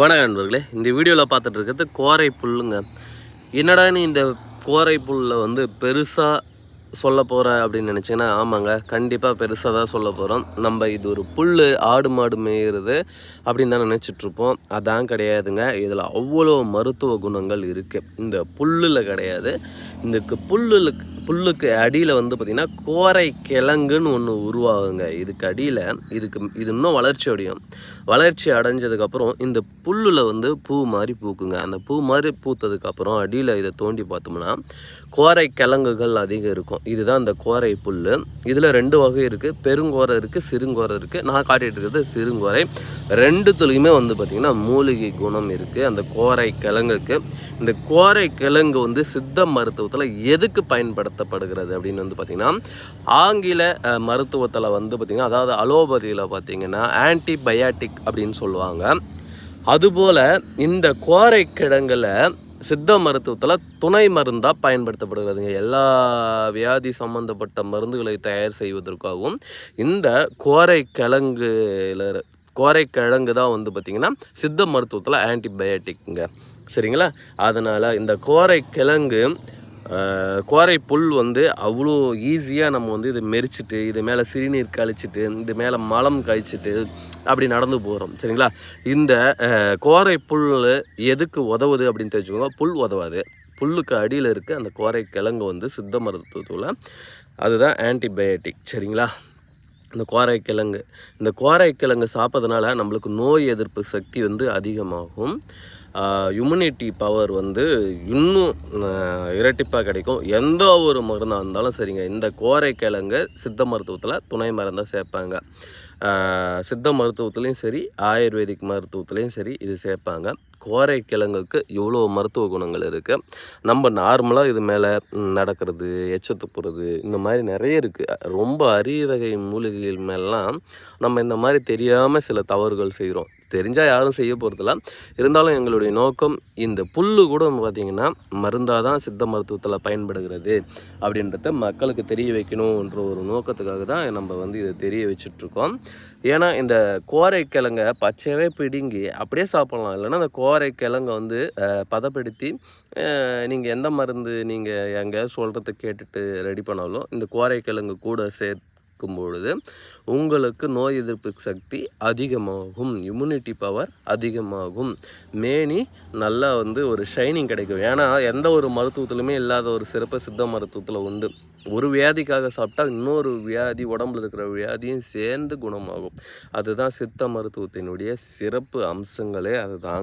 வணக்கம் நண்பர்களே. இந்த வீடியோவில் பார்த்துட்டு இருக்கிறது கோரை புல்லுங்க. என்னடா நீ இந்த கோரை புல்லில் வந்து பெருசாக சொல்ல போகிற அப்படின்னு நினச்சிங்கன்னா ஆமாங்க கண்டிப்பாக பெருசாக தான் சொல்ல போகிறோம் நம்ம இது ஒரு புல் ஆடு மாடு மேயிறது அப்படின்னு தான் நினச்சிட்ருப்போம் அதான் கிடையாதுங்க. இதில் அவ்வளோ மருத்துவ குணங்கள் இருக்குது இந்த புல்லில் கிடையாது. இந்த புல்லில் புல்லுக்கு அடியில் வந்து பார்த்திங்கன்னா கோரை கிழங்குன்னு ஒன்று உருவாகுங்க. இதுக்கு அடியில் இதுக்கு இது இன்னும் வளர்ச்சி அடையும். வளர்ச்சி அடைஞ்சதுக்கப்புறம் இந்த புல்லில் வந்து பூ மாதிரி பூக்குங்க. அந்த பூ மாதிரி பூத்ததுக்கப்புறம் அடியில் இதை தோண்டி பார்த்தோம்னா கோரை கிழங்குகள் அதிகம் இருக்கும். இதுதான் இந்த கோரை புல் இதில் ரெண்டு வகை இருக்குது பெருங்கோரை இருக்குது சிறுங்கோரை இருக்குது நான் காட்டிகிட்டு இருக்கிறது சிறுங்கோரை. ரெண்டுத்துலேயுமே வந்து பார்த்திங்கன்னா மூலிகை குணம் இருக்குது அந்த கோரை கிழங்குக்கு. இந்த கோரை கிழங்கு வந்து சித்த மருத்துவத்தில் எதுக்கு பயன்படுத்தப்படுகிறது அப்படின்னு வந்து பார்த்திங்கன்னா ஆங்கில மருத்துவத்தில் வந்து பார்த்திங்கன்னா அதாவது அலோபதியில் பார்த்திங்கன்னா ஆன்டிபயாட்டிக் அப்படின்னு சொல்லுவாங்க. அதுபோல் இந்த கோரை கிழங்குல சித்த மருத்துவத்தில் துணை மருந்தாக பயன்படுத்தப்படுகிறதுங்க. எல்லா வியாதி சம்பந்தப்பட்ட மருந்துகளை தயார் செய்வதற்காகவும் இந்த கோரை கிழங்குல கோரை கிழங்கு தான் வந்து பார்த்திங்கன்னா சித்த மருத்துவத்தில் ஆன்டிபயோட்டிக்ங்க சரிங்களா? அதனால் இந்த கோரை கிழங்கு கோரை புல் வந்து அவ்வளோ ஈஸியாக நம்ம வந்து இதை மெரிச்சிட்டு இது மேலே சிறுநீர் கழிச்சிட்டு இது மேலே மலம் கழிச்சிட்டு அப்படி நடந்து போகிறோம் சரிங்களா? இந்த கோரை புல் எதுக்கு உதவுது அப்படின்னு தெரிஞ்சுக்கோங்க. புல் உதவாது. புல்லுக்கு அடியில் இருக்க அந்த கோரை கிழங்கு வந்து சித்த மருத்துவத்தில் அதுதான் ஆன்டிபயோட்டிக் சரிங்களா? இந்த கோரைக்கிழங்கு இந்த கோரைக்கிழங்கு சாப்பிட்றதுனால நம்மளுக்கு நோய் எதிர்ப்பு சக்தி வந்து அதிகமாகும். இம்யூனிட்டி பவர் வந்து இன்னும் இரட்டிப்பாக கிடைக்கும். எந்த ஒரு மருந்தாக இருந்தாலும் சரிங்க. இந்த கோரைக்கிழங்கு சித்த மருத்துவத்தில் துணை மருந்தாக சேர்ப்பாங்க. சித்த மருத்துவத்துலேயும் சரி ஆயுர்வேதிக் மருத்துவத்துலேயும் சரி இது சேர்ப்பாங்க. கோரைக்கிழங்குக்கு இவ்வளோ மருத்துவ குணங்கள் இருக்குது நம்ம நார்மலாக இது மேலே நடக்கிறது எச்ச துப்புறது இந்த மாதிரி நிறைய இருக்குது ரொம்ப அரிய வகை மூலிகைகள் மேலாம் நம்ம இந்த மாதிரி தெரியாமல் சில தவறுகள் செய்கிறோம் தெரிஞ்சால் யாரும் செய்ய போகிறதில்ல இருந்தாலும் எங்களுடைய நோக்கம் இந்த புல்லு கூட பார்த்திங்கன்னா மருந்தாக தான் சித்த மருத்துவத்தில் பயன்படுகிறது அப்படின்றத மக்களுக்கு தெரிய வைக்கணுன்ற ஒரு நோக்கத்துக்காக தான் நம்ம வந்து இதை தெரிய வச்சிட்ருக்கோம். ஏன்னா இந்த கோரை கிழங்கை பச்சையாகவே பிடுங்கி அப்படியே சாப்பிட்லாம். இல்லைன்னா அந்த கோரை கிழங்கை வந்து பதப்படுத்தி நீங்கள் எந்த மருந்து நீங்கள் எங்கேயாவது சொல்கிறத கேட்டுட்டு ரெடி பண்ணாலும் இந்த கோரை கிழங்கு கூட இருக்கும் பொழுது உங்களுக்கு நோய் எதிர்ப்பு சக்தி அதிகமாகும் இம்யூனிட்டி பவர் அதிகமாகும். மேனி நல்லா வந்து ஒரு ஷைனிங் கிடைக்கும். ஏன்னா எந்த ஒரு மருத்துவத்திலுமே இல்லாத ஒரு சிறப்பு சித்த மருத்துவத்தில் உண்டு. ஒரு வியாதிக்காக சாப்பிட்டா இன்னொரு வியாதி உடம்புல இருக்கிற வியாதியும் சேர்ந்து குணமாகும். அதுதான் சித்த மருத்துவத்தினுடைய சிறப்பு அம்சங்களே அதுதான்.